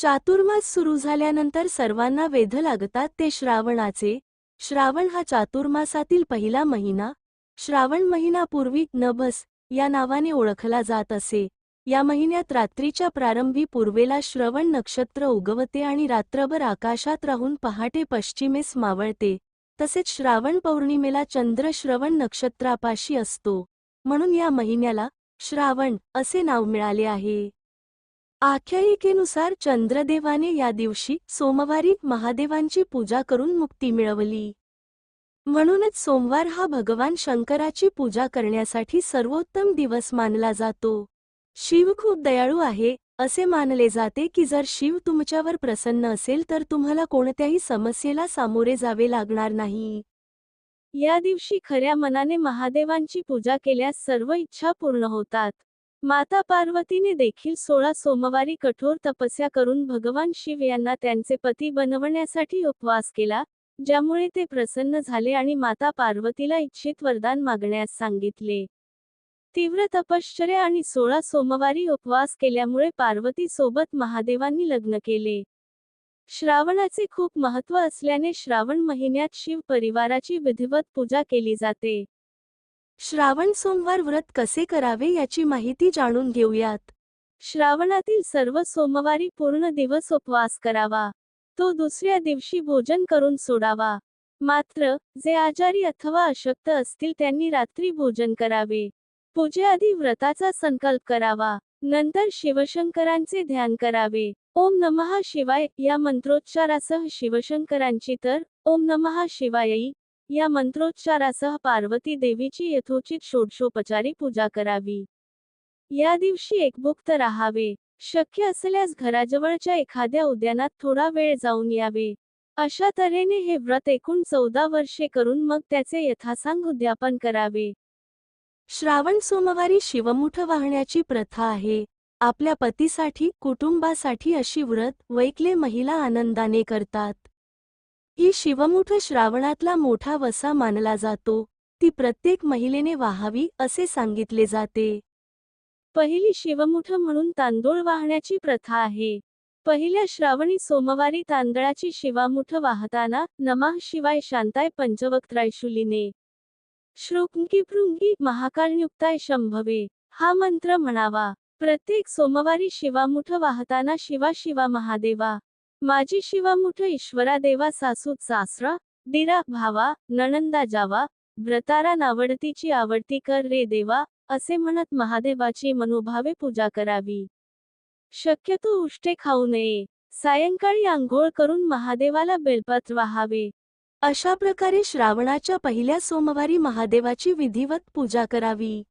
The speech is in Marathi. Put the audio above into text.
चातुर्मास सुरू झाल्यानंतर सर्वांना वेध लागतात ते श्रावणाचे. श्रावण हा चातुर्मासातील पहिला महिना. श्रावण महिना पूर्वी नभस या नावाने ओळखला जात असे. या महिन्यात रात्रीच्या प्रारंभी पूर्वेला श्रवण नक्षत्र उगवते आणि रात्रभर आकाशात राहून पहाटे पश्चिमेस मावळते. तसेच श्रावण पौर्णिमेला चंद्र श्रवण नक्षत्रापाशी असतो. म्हणून या महिन्याला श्रावण असे नाव मिळाले आहे. आख्यायिकेनुसार चंद्रदेवाने या दिवशी सोमवारी महादेवांची पूजा करून मुक्ती मिळवली. म्हणूनच सोमवार हा भगवान शंकराची पूजा करण्यासाठी सर्वोत्तम दिवस मानला जातो. शिव खूप दयाळू आहे असे मानले जाते की जर शिव तुमच्यावर प्रसन्न असेल तर तुम्हाला कोणत्याही समस्येला सामोरे जावे लागणार नाही. या दिवशी खऱ्या मनाने महादेवांची पूजा केल्यास सर्व इच्छा पूर्ण होतात. माता पार्वतीने देखील सोळा सोमवारी कठोर तपस्या करून भगवान शिव यांना त्यांचे पती बनवण्यासाठी उपवास केला ज्यामुळे ते प्रसन्न झाले आणि माता पार्वतीला इच्छित वरदान मागण्यास सांगितले. तीव्र तपश्चर्या आणि सोळा सोमवारी उपवास केल्यामुळे पार्वती सोबत महादेवांनी लग्न केले. श्रावणाचे खूप महत्त्व असल्याने श्रावण महिन्यात शिव परिवाराची विधिवत पूजा केली जाते. श्रावण सोमवार व्रत कसे करावे याची माहिती जाणून घेऊयात. श्रावणातील सर्व सोमवारी पूर्ण दिवस उपवास करावा. तो दुसऱ्या दिवशी भोजन करून सोडावा. मात्र जे आजारी अथवा अशक्त असतील त्यांनी रात्री भोजन करावे. पूजेआधी व्रताचा संकल्प करावा. नंतर शिवशंकरांचे ध्यान करावे. ओम नमः शिवाय या मंत्रोच्चारासह शिवशंकरांची तर ओम नमः शिवायई या मंत्रोच्चारासह पार्वती देवीची यथोचित षोडशोपचारी पूजा करावी. या दिवशी एकभुक्त राहावे. शक्य असल्यास घराजवळच्या एखाद्या उद्यानात थोडा वेळ जाऊन यावे. अशा तऱ्हेने हे व्रत एकूण चौदा वर्षे करून मग त्याचे यथासांग उद्यापन करावे. श्रावण सोमवारी शिवमुठ वाहण्याची प्रथा आहे. आपल्या पतीसाठी कुटुंबासाठी अशी व्रत वैकले महिला आनंदाने करतात. ही शिवमुठ श्रावणातला मोठा वसा मानला जातो. ती प्रत्येक महिलेने वाहावी असे सांगितले जाते. पहिली शिवमुठ म्हणून तांदूळ वाहण्याची प्रथा आहे. पहिल्या श्रावणी सोमवारी तांदळाची शिवामुठ वाहताना नमाः शिवाय शांताय पंचवक्त्रायशुलीने श्रुंकी भृंगी महाकालयुक्ताय शंभवे. हा मंत्र म्हणावा. प्रत्येक सोमवारी शिवामुठ वाहताना शिवा शिवा महादेवा. माझी शिवामुठ ईश्वरा देवा सासू सासरा दिरा भावा नणंदा जावा व्रतारा नावडतीची आवडती कर रे देवा असे म्हणत महादेवाची मनोभावे पूजा करावी. शक्यतो उष्टे खाऊ नये. सायंकाळी आंघोळ करून महादेवाला बेलपत्र वाहावे. अशा प्रकारे श्रावणाच्या पहिल्या सोमवारी महादेवाची विधिवत पूजा करावी.